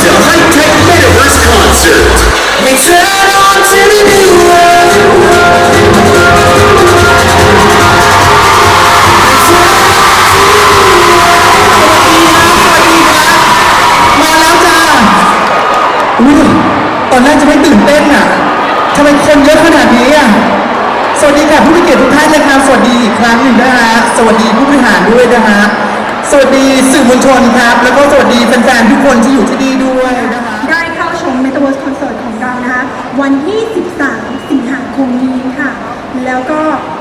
to High Tech Metaverse Concert. We turn on to the new world. มาแล้วจ้าอุ้ยตอนแรกจะไม่ตื่นเต้นอะทำไมคนเยอะขนาดนี้อะ สวัสดีค่ะผู้มีเกียรติทุกท่านนะคะสวัสดีอีกครั้งหนึ่งนะฮะ สวัสดีผู้บริหารด้วยนะฮะ สวัสดีสื่อมวลชนครับ แล้วก็สวัสดีแฟนๆทุกคนที่อยู่นะคะ ได้เข้าชม Metaverse Concert ของเรานะคะ วันที่ 13 สิงหาคมนี้ค่ะ แล้วก็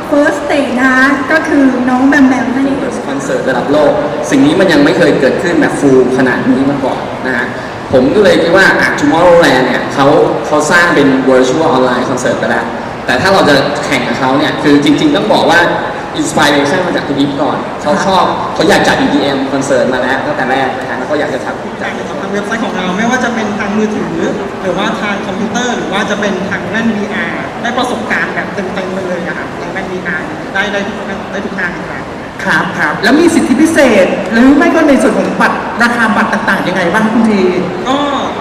First Stage นะคะก็คือน้องแบมแบมนั่นเอง คอนเสิร์ตระดับโลก สิ่งนี้มันยังไม่เคยเกิดขึ้นแบบฟูลขนาดนี้มาก่อนนะฮะผมก็เลยคิดว่าอะ Tomorrowland เนี่ยเขาเขาสร้างเป็น virtual online concert ไปแล้ว แต่ถ้าเราจะแข่งกับเขาเนี่ย คือจริง ๆ ต้องบอกว่า inspiration มาจากคุณอิฟก่อน เขาชอบเขาอยากจัด EDM คอนเสิร์ตมาแล้วตั้งแต่แรกนะฮะแล้วก็อยากจะทำจัดทาง เว็บไซต์ของเราไม่ว่าจะเป็นทางมือถือ หรือว่าทางคอมพิวเตอร์ หรือว่าจะเป็นทางแว่น VR ได้ประสบการณ์แบบเต็มๆไปเลยอะครับในแว่น VR ได้ได้ทุกได้ทุกทางครับครับครับแล้วมีสิทธิพิเศษ หรือไม่ก็ในส่วนของบัตรราคาบัตรต่างๆยังไงบ้างคุณทีก็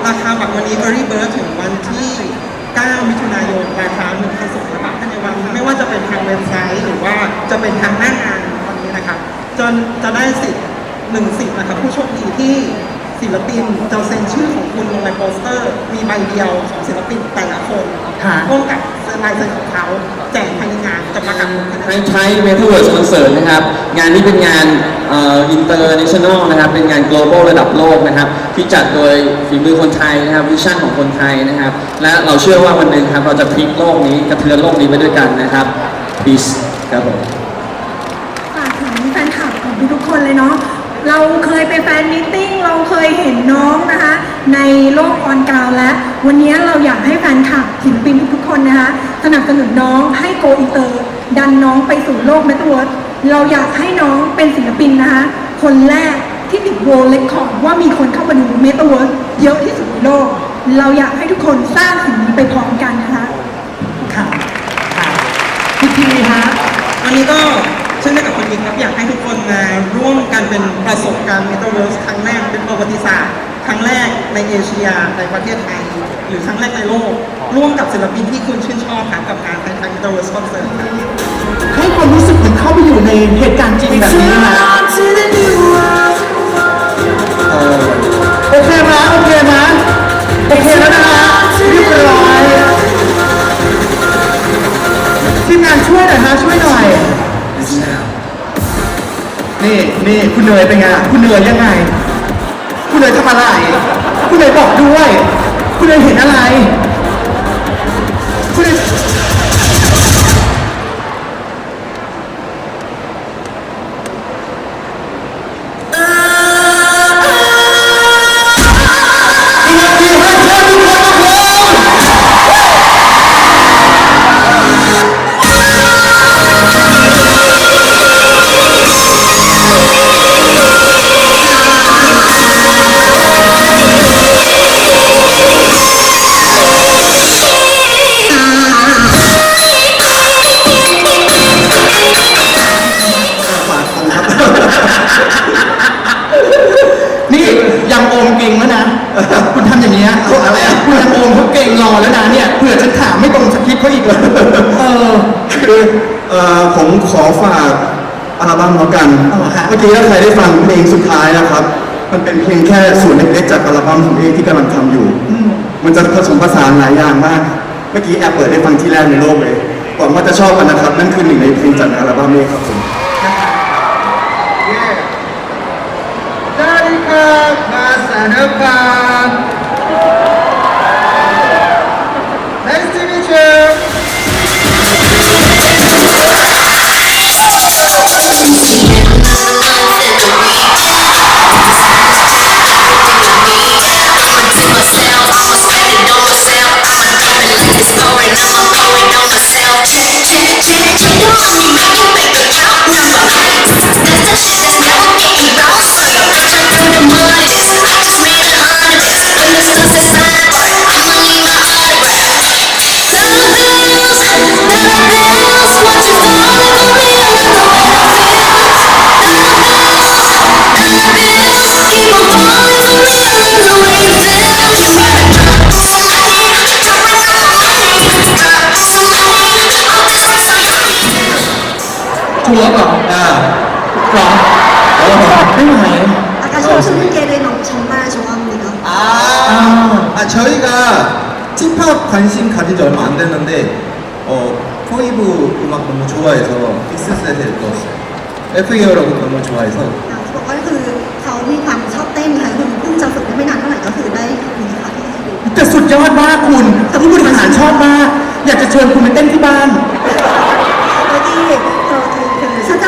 ราคาบัตรวันนี้ Early Bird ถึงวันที่ 9 มิถุนายนราคา1,200บาทภายในวันไม่ว่าจะเป็นทางเว็บไซต์ หรือว่าจะเป็นทางหน้างานวันนี้นะครับจนจะได้สิทธิ์หนึ่งสิทธิ์นะครับผู้โชคดีที่ ศิลปินจะเซ็นชื่อของคุณลงในโปสเตอร์ มีใบเดียวของศิลปินแต่ละคนค่ะร่วมกับลายเซ็นของเขาแจกภายในงานจะประกาศผลคะแนไทนยไทย Metaverse Concert นะครับ งานนี้เป็นงานเอ่อ international นะครับ เป็นงาน global ระดับโลกนะครับ ที่จัดโดยฝีมือคนไทยนะครับวิชั่นของคนไทยนะครับ และเราเชื่อว่าวันหนึ่งครับเราจะพลิกโลกนี้กระเทือนโลกนี้ไปด้วยกันนะครับ peace ครับผม ฝากถึงแฟนคลับของทุกๆคนเลยเนาะ เราเคยไปแฟนมิทติ้งเราเคยเห็นน้องนะคะ ในโลกออนกราวแล้ว วันนี้เราอยากให้แฟนคลับศิลปินทุกคนนะคะสนับสนุนน้องให้โกอินเตอร์ ดันน้องไปสู่โลกเมตาเวิร์สเราอยากให้น้องเป็นศิลปินนะคะ คนแรกที่ติดโวลเลคคอร์ดว่ามีคนเข้ามาดูเมตาเวิร์สเยอะที่สุดในโลก เราอยากให้ทุกคนสร้างสิ่งนี้ไปพร้อมกันนะคะ ค่ะ ค่ะคุณทีฮะวันนี้ก็ เช่นเดียวกับคนอีกครับอยากให้ทุกคนมาร่วมกันเป็นประสบการณ์ Metaverse ครั้งแรกเป็นประวัติศาสตร์ครั้งแรกในเอเชียในประเทศไทย หรือครั้งแรกในโลก ร่วมกับศิลปินที่คุณชื่นชอบครับกับการแข่งขัน Metaverse Concert ครับให้ความรู้สึกเหมือนเข้าไปอยู่ในเหตุการณ์จริงแบบนี้นะโอเคไหมโอเคไหมโอเคแล้วนะฮะเรียบร้อยทีมงานช่วยหน่อยฮะช่วยหน่อย นี่นี่คุณเนยเป็นไงคุณเนยยังไง คุณเนยทำอะไร คุณเนยบอกด้วย คุณเนยเห็นอะไร เขาอีกเลยเออ คือเอ่อผมขอฝากอัลบั้มแล้วกัน อ๋อฮะเมื่อกี้ถ้าใครได้ฟังเพลงสุดท้ายนะครับ มันเป็นเพียงแค่ส่วนเล็กๆจากอัลบั้มผมเองที่กำลังทำอยู่ มันจะผสมผสานหลายอย่างมาก เมื่อกี้แอบเปิดให้ฟังที่แรกในโลกเลยหวังว่าจะชอบกันนะครับ นั่นคือหนึ่งในเพลงจากอัลบั้มนี้ครับผมสวัสดีครับมาสานครับ ทัวร์เหรอ อ่า เหรอไม่ไหว 아까 청춘계를 너무 정말 좋아합니다. 아, 아 저희가 힙합 관심 가진 지 얼마 안 됐는데 어 포이브 음악 너무 좋아해서 픽스셋에 넣었어요. F.E.R라고 너무 좋아해서 เขาบอกว่าคือเขามีความชอบเต้นค่ะคือเพิ่งจะฝึกได้ไม่นานเท่าไหร่ก็คือได้มีค่ะที่ให้ดู แต่สุดยอดมากคุณแต่ผู้บริหารชอบมาก อยากจะเชิญคุณไปเต้นที่บ้าน 여기 저기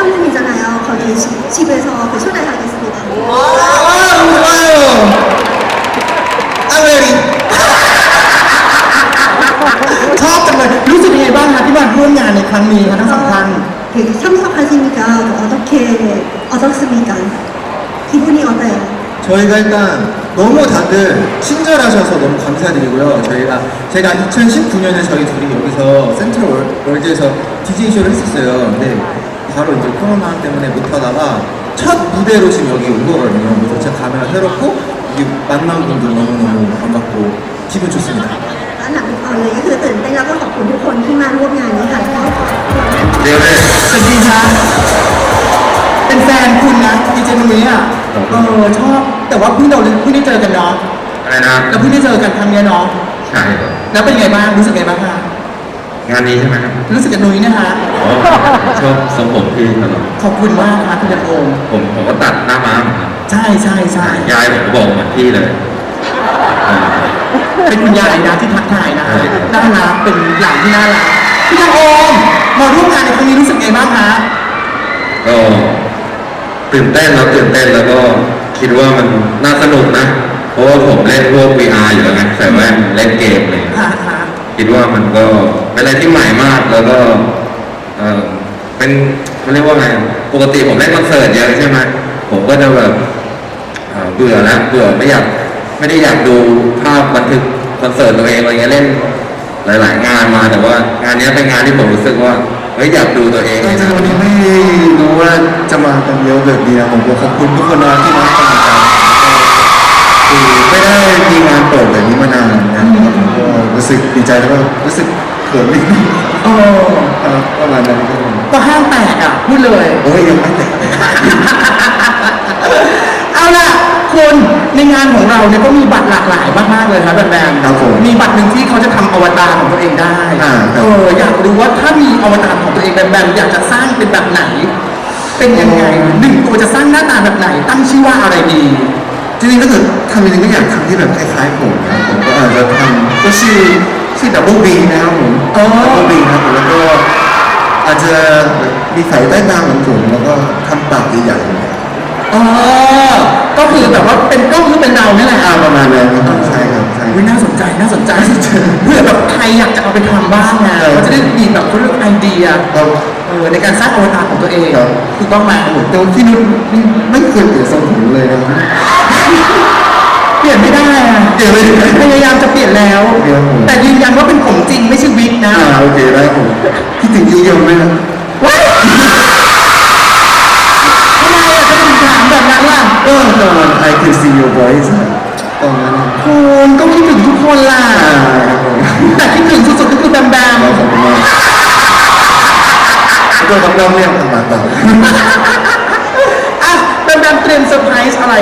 그 사장님이잖아요. 거기 집, 집에서 그 초대하겠습니다. 아 좋아요. 아메리 ชอบจังเลย รู้สึกยังไงบ้างคะที่มาร่วมงานในครั้งนี้คะทั้งสองท่าน 그 참석하시니까 어떻게 어떻습니까? 기분이 어때요? 저희가 일단 너무 다들 친절하셔서 너무 감사드리고요. 저희가 제가 2019년에 저희 둘이 여기서 센트럴 월- 월드에서 DJ 쇼를 했었어요. 근데 바로 이제 코로나 때문에 못하다가 첫 무대로 지금 여기 온 거거든요. 그래서 제가 가면 새롭고 여기 만난 분들 너무너무 반갑고 기분 좋습니다. และหนักเอาเลยก็คือตื่นเต้นแล้วก็ขอบคุณทุกคนที่มาร่วมงานนี้ค่ะแล้วก็ สวัสดีครับเป็นแฟนคุณนะดีเจนุ้ยอ่ะ เออชอบ แต่ว่าเพิ่งเราเพิ่งได้เจอกันเนาะ อะไรนะ เราเพิ่งได้เจอกันครั้งเนี้ยเนาะ ใช่ครับ แล้วเป็นไงบ้าง รู้สึกไงบ้างคะ งานนี้ใช่ไหมครับรู้สึกกับนุ้ยนะคะ อ๋อชอบทรงผมพี่ตลอดขอบคุณมากครับคุณยังโอมผมผมก็ตัดหน้าม้าเหมือนกันใช่ใช่ใช่ยายผมก็บอกเหมือนพี่เลยอ่า เป็นคุณยายนะที่ทักทายนะใช่ครับ น่ารักเป็นหลานที่น่ารักพี่ยังโอมมาร่วมงานในครั้งนี้รู้สึกไงบ้างคะก็ตื่นเต้นแล้วตื่นเต้นแล้วก็คิดว่ามันน่าสนุกนะ เพราะว่าผมเล่นพวก VR อยู่แล้วไงใส่แว่นเล่นเกมอะไรอย่างเลยฮะฮะ คิดว่ามันก็เป็นอะไรที่ใหม่มากแล้วก็เออเป็นเขาเรียกว่าไงปกติผมเล่นคอนเสิร์ตเยอะใช่ไหมผมก็จะแบบเอ่อเบื่อแล้วเบื่อไม่อยากไม่ได้อยากดูภาพบันทึกคอนเสิร์ตตัวเองอะไรเงี้ยเล่นหลาย ๆ งานมาแต่ว่างานเนี้ยเป็นงานที่ผมรู้สึกว่าเฮ้ยอยากดูตัวเองจในริงนั้ๆนวันนี้ไม่รู้ว่าจะมากันเยอะแบบนี้นะผมก็ขอบคุณทุกคนนะที่มาให้กำลังใจคือไม่ได้มีงานเปิดแบบนี้มานานนะผมก็ รู้สึกดีใจแล้วก็รู้สึกเขินนิดนึงโอ้ครับประมาณนั้นครับผมก็ห้างแตกอะพูดเลย โอ้ยยังไม่แต่งเอาล่ะคุณในงานของเราเนี่ยก็มีบัตรหลากหลายมากๆเลยครับแบมๆครับผม มีบัตรหนึ่งที่เขาจะทำอวตารของตัวเองได้อ่าครับ เอออยากรู้ว่าถ้ามีอวตารของตัวเองแบมๆอยากจะสร้างเป็นแบบไหน เป็นยังไงหนึ่งตัวจะสร้างหน้าตาแบบไหน ตั้งชื่อว่าอะไรดี จริงๆถ้าเกิดทำจริงๆก็อยากทำที่แบบคล้ายๆผมนะครับผมก็อาจจะทำก็ชื่อชื่อดับเบิลบีนะครับผมอ๋อ ดับเบิลบีครับผมแล้วก็อาจจะมีสายใต้ตาเหมือนผมแล้วก็ทำปากใหญ่ๆอ๋อ ก็คือแบบว่าเป็นกล้องคือเป็นเราเนี่ยแหละอ่าประมาณนั้นครับใช่ครับใช่ วิน่าสนใจน่าสนใจเพื่อแบบ ใครอยากจะเอาไปทำบ้างไงเออก็จะได้มีแบบเขาเรียกไอเดียเราเออในการสร้างอวตารของตัวเองครับถูกต้องไหมแต่ว่าที่นุ้นนี่ไม่เคยเปลี่ยนทรงผมเลยนะครับเปลี่ยนไม่ได้อะเปลี่ยนไม่ได้พยายามจะเปลี่ยนแล้วเดี๋ยวผม แต่ยืนยันว่าเป็นผมจริงไม่ใช่วิกนะอ่าโอเคได้ครับผมคิดถึงยูยงไหมครับว้ายทำไมอะจะถึงถามแบบนั้นล่ะก็ตอน I can see your voice อะตอนนั้นคุณก็คิดถึงทุกคนล่ะ แล้วก็รับน้องเรียกทำงานต่ออะแบมแบมเตรียมเซอร์ไพรส์อะไร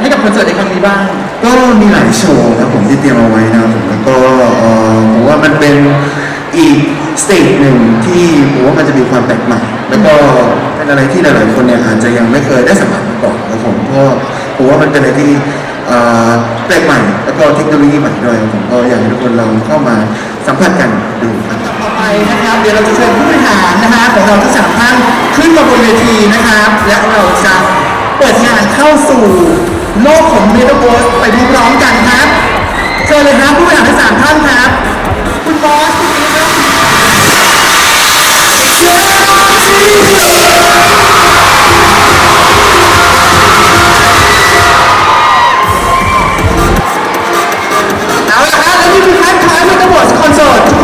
ให้กับคอนเสิร์ตในครั้งนี้บ้างก็มีหลายโชว์ครับผมที่เตรียมเอาไว้นะครับผมแล้วก็เอ่อผมว่ามันเป็นอีกสเตจหนึ่งที่ผมว่ามันจะมีความแปลกใหม่ แล้วก็เป็นอะไรที่หลายๆคนเนี่ยอาจจะยังไม่เคยได้สัมผัสมาก่อนครับผมเพราะผมว่ามันเป็นอะไรที่เอ่อแปลกใหม่ แล้วก็เทคโนโลยีใหม่ด้วยครับผมก็อยากให้ทุกคนลองเข้ามาสัมผัสกันดูครับต่อไป นะครับ เดี๋ยวเราจะเชิญผู้บริหารนะฮะของเราทั้งสามท่านขึ้นมาบนเวทีนะครับ และเราจะเปิดงานเข้าสู่โลกของเมตาเวิร์สไปพร้อมๆกันครับเชิญเลยครับผู้บริหารทั้งสามท่านครับ คุณบอสคุณอีฟและคุณเอาละครับและนี่คือคันท้ายเมตาเวิร์สคอนเสิร์ต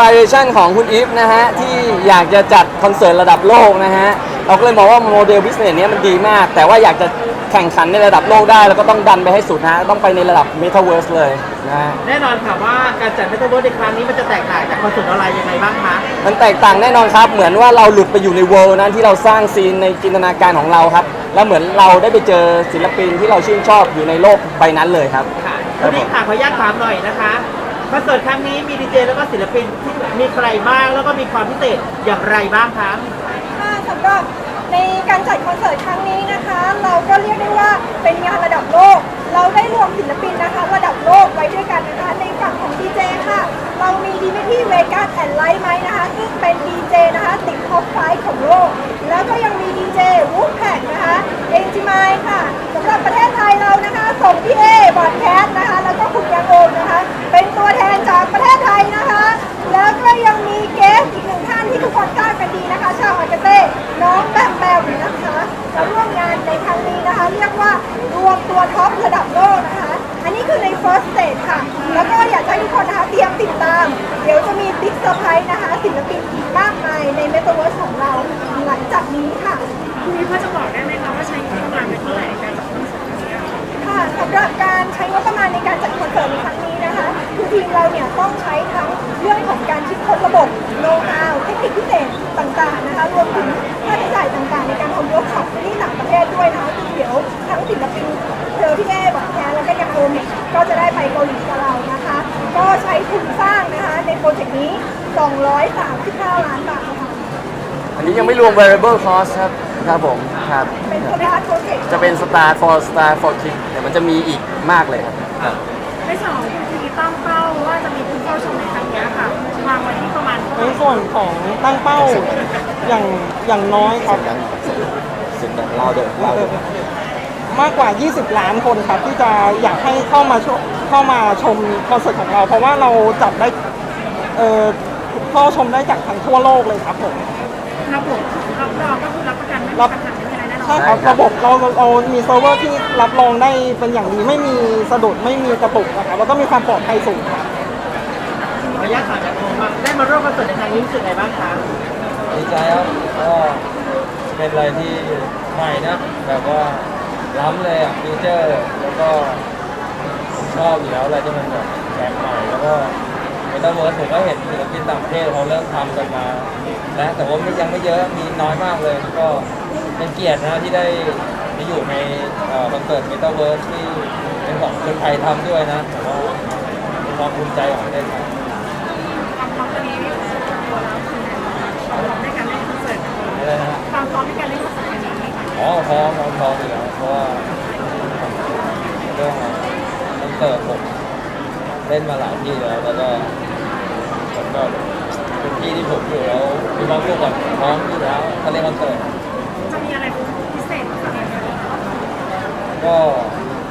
ป็นได้ไหมอินสปิเรชันของคุณอีฟนะฮะ ที่อยากจะจัดคอนเสิร์ตระดับโลกนะฮะ เราก็เลยมองว่าโมเดลบิสเนสเนี้ยมันดีมาก แต่ว่าอยากจะแข่งขันในระดับโลกได้ แล้วก็ต้องดันไปให้สุดฮะ ต้องไปในระดับ Metaverse เลยนะฮะ แน่นอนค่ะว่าการจัดเมตาเวิร์ในครั้งนี้มันจะแตกต่างจากคอนเสิร์ตออนไลน์ยังไงบ้างคะ มันแตกต่างแน่นอนครับ เหมือนว่าเราหลุดไปอยู่ในเวิลด์นั้นที่เราสร้างซีนในจินตนาการของเราครับ แล้วเหมือนเราได้ไปเจอศิลปินที่เราชื่นชอบอยู่ในโลกใบนั้นเลยครับ ค่ะวันนี้ค่ะขออนุญาตถามหน่อยนะคะ คอนเสิร์ตครั้งนี้มีดีเจแล้วก็ศิลปินที่มีใครบ้างแล้วก็มีความพิเศษอย่างไรบ้างคะค่ะสำหรับในการจัดคอนเสิร์ตครั้งนี้นะคะ เราก็เรียกได้ว่าเป็นงานระดับโลก เราได้รวมศิลปินนะคะ ระดับโลกไว้ด้วย ดี๋ยวจะมีบิ๊กเซอร์ไพรส์นะคะศิลปินอีกมากมายในเมตาเวิร์สของเราหลังจากนี้ค่ะ คุณพี่พ่อจะบอกได้ไหมคะว่าใช้งบประมาณไปเท่าไหร่ในการจัดคอนเสิร์ตนี้อะคะค่ะสำหรับการใช้งบประมาณในการจัดคอนเสิร์ตในครั้งนี้นะคะคือทีมเราเนี่ยต้องใช้ทั้งเรื่องของการคิดค้นระบบโน้ตฮาวเทคนิคพิเศษต่างๆนะคะรวมถึงค่าใช้จ่ายต่างๆ ในการทำเวิร์กช็อปที่ต่างประเทศด้วยนะคะซึ่งเดี๋ยวทั้งศิลปินเจอพี่เอบักแคร์แล้วก็ยังโอมเนี่ยก็จะได้ไปเกาหลีกับเรานะคะ ก็ใช้ทุนสร้างนะคะ 239 ล้านบาทค่ะอันนี้ยังไม่รวม variable cost ครับครับผมครับ เป็นสตาร์ทโปรเจกต์จะเป็น star for star for kick เดี๋ยวมันจะมีอีกมากเลยครับครับ ในส่วนของคุณทีตั้งเป้าว่าจะมีผู้เข้าชมในครั้งนี้ค่ะวางไว้ที่ประมาณเท่าไหในร่ส่วนของตั้งเป้าอย่างอย่างน้อยครับ สิ่งแบบเราเดิมเราเดิมมากกว่า 20 ล้านคนครับ ที่จะอยากให้เข้ามาชมเข้ามาชมคอนเสิร์ตของเรา เพราะว่าเราจัดได้เอ่อ เข้าชมได้จากทั้งทั่วโลกเลยครับผมระบบรับรองก็คือรับประกันไม่มีรับปัญหาไม่มีอะไรแน่นอนใช่ครับ ระบบเราเรามีเซิร์ฟเวอร์ที่รับรองได้เป็นอย่างดีไม่มีสะดุดไม่มีกระตุกนะครับแล้วก็มีความปลอดภัยสูงครับขออนุญาตถามจากโมมาได้มาร่วมคอนเสิร์ตในครั้งนี้รู้สึกไงบ้างคะดีใจครับก็เป็นอะไรที่ใหม่นะ แบบว่าล้ำเลยอะฟิวเจอร์ แล้วก็ผมชอบอยู่แล้วอะไรที่มันแบบแปลกใหม่แล้วก็ เมตาเวิร์สผมก็เห็นศิลปินต่างประเทศเขาเริ่มทำกันมาแล้วแต่ว่าไม่ยังไม่เยอะมีน้อยมากเลยก็เป็นเกียรตินะที่ได้ไปอยู่ในเอ่อคอนเสิร์ตเมตาเวิร์สที่เป็นของคนไทยทำด้วยนะผมว่าเป็นความภูมิใจของประเทศไทยความพร้อมตอนนี้ตัวเราคือความพร้อมในการเล่นคอนเสิร์ตอะไรนะฮะความพร้อมในการเล่นคอนเสิร์ตครั้งนี้อ๋อพร้อมพร้อมพร้อมอยู่แล้วเพราะว่าเรื่องคอนเสิร์ตผมเล่นมาหลายที่แล้วแล้วก็ผม ก็เป็นที่ที่ผมอยู่แล้วมีความสุขกับพร้อมอยู่แล้วถ้าเล่นคอนเสิร์ตจะมีอะไรพิเศษสำหรับเราก็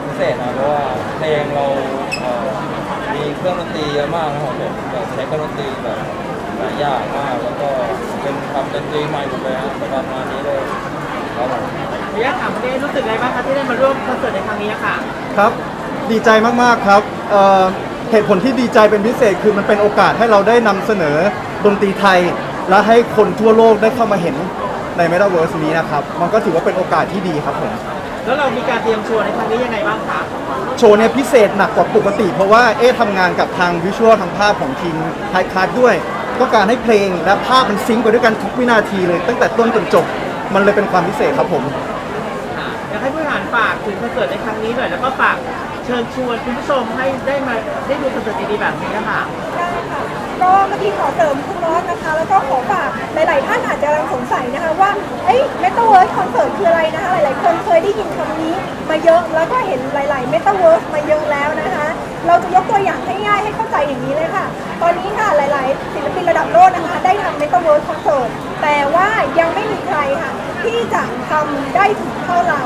พิเศษนะเพราะว่าเพลงเราเอ่อมีเครื่องดนตรีเยอะมากนะครับผมแบบใช้เครื่องดนตรีแบบหลายอย่างมากแล้วก็เป็นทำดนตรีใหม่หมดเลยนะประมาณนี้เลยครับผมขออนุญาตถามประเด็นรู้สึกไงบ้างคะที่ได้มาร่วมคอนเสิร์ตในครั้งนี้ค่ะ ครับ ดีใจมาก ๆ ครับเอ่อ เหตุผลที่ดีใจเป็นพิเศษคือมันเป็นโอกาสให้เราได้นำเสนอดนตรีไทย และให้คนทั่วโลกได้เข้ามาเห็นใน Metaverse นี้นะครับ มันก็ถือว่าเป็นโอกาสที่ดีครับผม แล้วเรามีการเตรียมโชว์ในครั้งนี้ยังไงบ้างคะโชว์เนี่ยพิเศษหนักกว่าปกติ เพราะว่าเอ๊ะทำงานกับทางวิชวลทางภาพของทีมไฮคาร์ดด้วยต้องการให้เพลงและภาพมันซิงค์ไปด้วยกันทุกวินาทีเลย ตั้งแต่ต้นจนจบ มันเลยเป็นความพิเศษครับผม อยากให้ผู้บริหารฝากถึงคอนเสิร์ตในครั้งนี้หน่อยแล้วก็ฝาก เชิญชวนคุณผู้ชมให้ได้มาได้ดูคอนเสิร์ตดีๆแบบนี้ค่ะได้ค่ะก็เมื่อกี้ขอเสริมคุณน็อตนะคะ แล้วก็ขอฝากหลาย ๆ ท่านอาจจะกำลังสงสัยนะคะว่าเอ้ยเมตาเวิร์สคอนเสิร์ตคืออะไรนะคะ หลาย ๆ คนเคยได้ยินคำนี้มาเยอะแล้วก็เห็นหลาย ๆ เมตาเวิร์สมาเยอะแล้วนะคะ เราจะยกตัวอย่างให้ง่ายให้เข้าใจอย่างนี้เลยค่ะ ตอนนี้ค่ะหลาย ๆ ศิลปินระดับโลกนะคะ ได้ทำเมตาเวิร์สคอนเสิร์ตแต่ว่ายังไม่มีใครค่ะที่จะทำได้ถึงเท่าเรา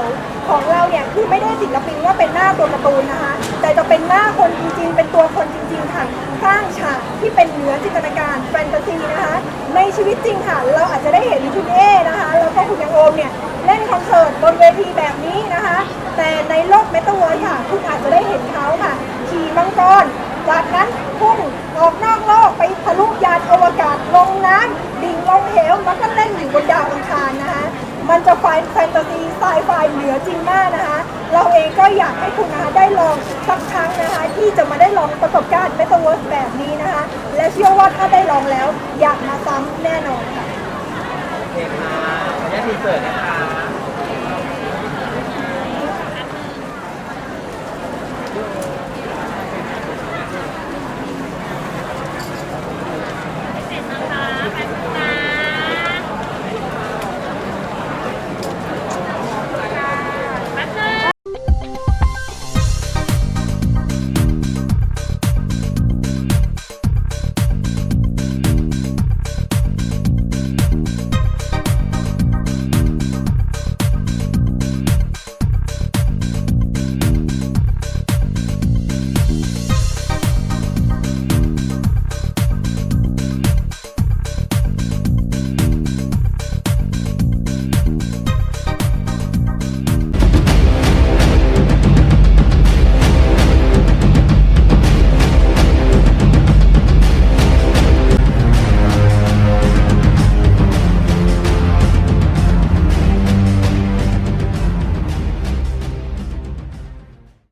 ของเราเนี่ยคือไม่ได้ศิลปินว่าเป็นหน้าตัวการ์ตูนนะคะ แต่จะเป็นหน้าคนจริงๆ เป็นตัวคนจริงๆค่ะสร้างฉากที่เป็นเหนือจินตนาการแฟนตาซีนะคะ ในชีวิตจริงค่ะ เราอาจจะได้เห็นคุณเอนะคะ แล้วก็คุณยังโอมเนี่ยเล่นคอนเสิร์ตบนเวทีแบบนี้นะคะ แต่ในโลกเมตาเวิร์สค่ะ คุณอาจจะได้เห็นเขาค่ะขี่มังกรจากนั้นพุ่งออกนอกโลกไปทะลุยานอวกาศลงน้ำดิ่งลงเหวแล้วก็เล่นอยู่บนดาวอังคารนะคะ มันจะไฟแฟนตาซีไซไฟเหนือจริงมากนะคะ เราเองก็อยากให้คุณนะคะได้ลองสักครั้งนะคะ ที่จะมาได้ลองประสบการณ์เมตาเวิร์สแบบนี้นะคะ และเชื่อว่าถ้าได้ลองแล้วอยากมาซ้ำแน่นอนค่ะ โอเคค่ะขออนุญาตทีเสิร์ตนะคะ